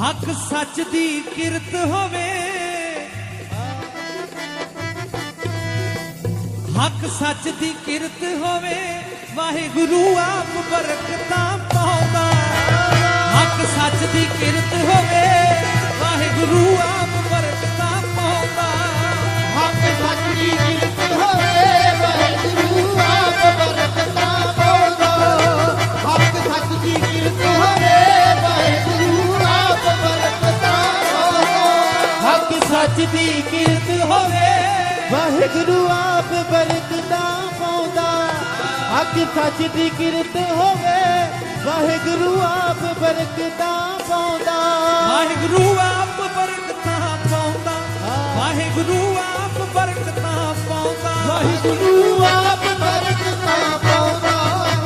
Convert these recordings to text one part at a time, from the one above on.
ਹੱਕ ਸੱਚ ਦੀ ਕਿਰਤ ਹੋਵੇ। ਹੱਕ ਸੱਚ ਦੀ ਕਿਰਤ ਹੋਵੇ। ਵਾਹਿਗੁਰੂ ਆਪ ਬਰਕਤਾਂ ਪਾਉਂਦਾ। ਸੱਚ ਦੀ ਕਿਰਤ ਹੋਵੇ। ਵਾਹਿਗੁਰੂ ਆਪ ਬਰਕਤਾਂ ਪਾਉਂਦਾ। ਹੱਕ ਸੱਚ ਦੀ ਕਿਰਤ ਹੋਵੇ। ਵਾਹਿਗੁਰੂ ਆਪ ਬਰਕਤਾਂ ਪਾਉਂਦਾ। ਵਾਹਿਗੁਰੂ ਆਪ ਬਰਕਤਾਂ ਪਾਉਂਦਾ। ਵਾਹਿਗੁਰੂ ਆਪ ਬਰਕਤਾਂ ਪਾਉਂਦਾ। ਵਾਹਿਗੁਰੂ ਆਪ ਬਰਕਤਾਂ ਪਾਉਂਦਾ।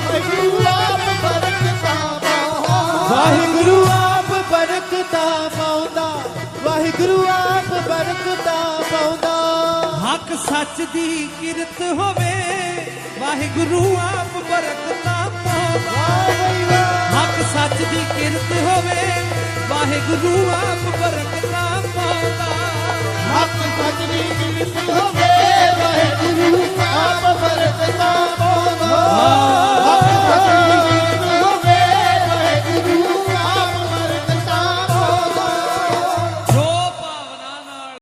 ਵਾਹਿਗੁਰੂ ਆਪ ਬਰਕਤਾਂ ਪਾਉਂਦਾ। ਵਾਹਿਗੁਰੂ ਆਪ ਬਰਕਤਾਂ ਪਾਉਂਦਾ। ਵਾਹਿਗੁਰੂ ਆਪ ਬਰਕਤਾਂ ਪਾਉਂਦਾ। ਹੱਕ ਸੱਚ ਦੀ ਕਿਰਤ ਹੋਵੇ ਵਾਹਿਗੁਰੂ ਆਪ ਬਰਕਤਾਂ ਪਾਉਂਦਾ। ਹੱਕ ਸੱਚ ਦੀ ਕਿਰਤ ਹੋਵੇ ਵਾਹਿਗੁਰੂ ਆਪ ਬਰਕਤਾਂ ਪਾਉਂਦਾ। ਹੱਕ ਸੱਚ ਦੀ ਜਿੱਤ ਹੋਵੇ